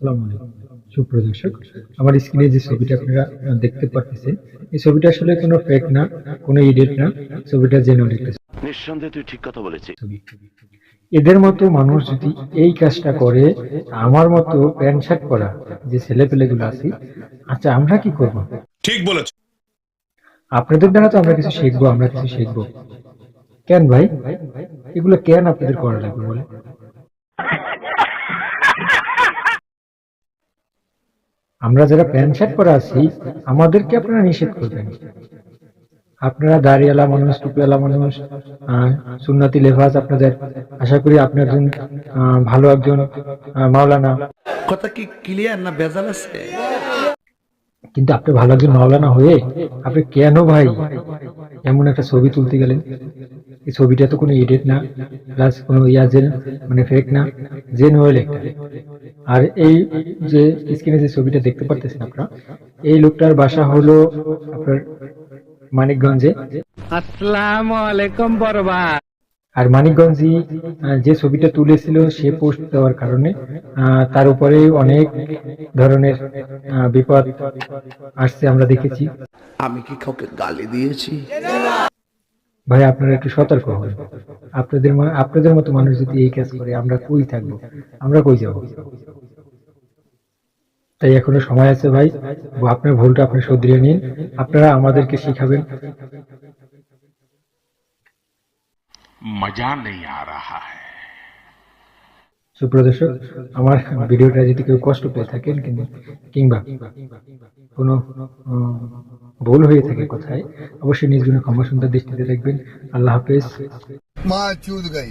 আসসালামু আলাইকুম। সুপ্রিয় দর্শক আমার স্ক্রিনে যে ছবিটা আপনারা দেখতে পাচ্ছেন এই ছবিটা আসলে কোনো ফেক না কোনো এডিট না ছবিটা জেনুইন একটা নিঃসন্দেহে তুই ঠিক কথা বলেছিস। এদের মতো মানুষ যদি এই কাজটা করে আমার মতো প্যান্ট শার্ট পরা যে ছেলে পেলেগুলো আছে আচ্ছা আমরা কি করব? ঠিক বলেছ। আপনাদের দ্বারা তো আমরা কিছু শিখব আমরা কিছু শিখব। কেন ভাই? এগুলো কেন আপনাদের করা লাগবে বলে আমরা যারা প্যান্ট শার্ট পরে আছি আমাদেরকে আপনারা নিষেধ করবেন। আপনারা দাড়িওয়ালা মানুষ টুপিওয়ালা মানুষ সুন্নতি লেভাজ আপনাদের। আশা করি আপনি একজন ভালো একজন মাওলানা। কথা কি ক্লিয়ার না বেজাল আছে? কিন্তু আপনি ভালো একজন মাওলানা হয়ে আপনি কেন ভাই এমন একটা ছবি তুলতে গেলেন? এই ছবিটা তো কোনো এডিট না প্লাস কোনো ইয়া জেন মানে ফেক না জেন হয়ে একটা আর এই যে স্ক্রিনে যে ছবিটা দেখতে পারতেছেন আপনারা এই লোকটার বাসা হলো আপনার মানিকগঞ্জে। আসসালামু আলাইকুম বরবা আর মানিকগঞ্জি যে ছবিটা তুলেছিল সে পোস্ট দেওয়ার কারণে আহ, তার উপরে অনেক ধরনের আহ, বিপদ আসছে আমরা দেখেছি। আমি কি কাউকে গালি দিয়েছি? ভাই আপনারা একটু সতর্ক হবেন আপনাদের আপনাদের মতো মানুষ যদি এই কাজ করে আমরা কই থাকব? আমরা কই যাব? তাই এখনও সময় আছে ভাই। আপনার ভুলটা আপনি শুধরিয়ে নিন। আপনারা আমাদেরকে শিখাবেন। মজা নেই আ রাহা সুপ্রদর্শক আমার ভিডিওটা যদি কেউ কষ্ট পেয়ে থাকেন কিংবা কোনো ভুল হয়ে থাকে কোথায়। অবশ্যই নিজ গুণে ক্ষমা সুন্দর দৃষ্টিতে দেখবেন। আল্লাহ হাফেজ। মা চুদ গাই।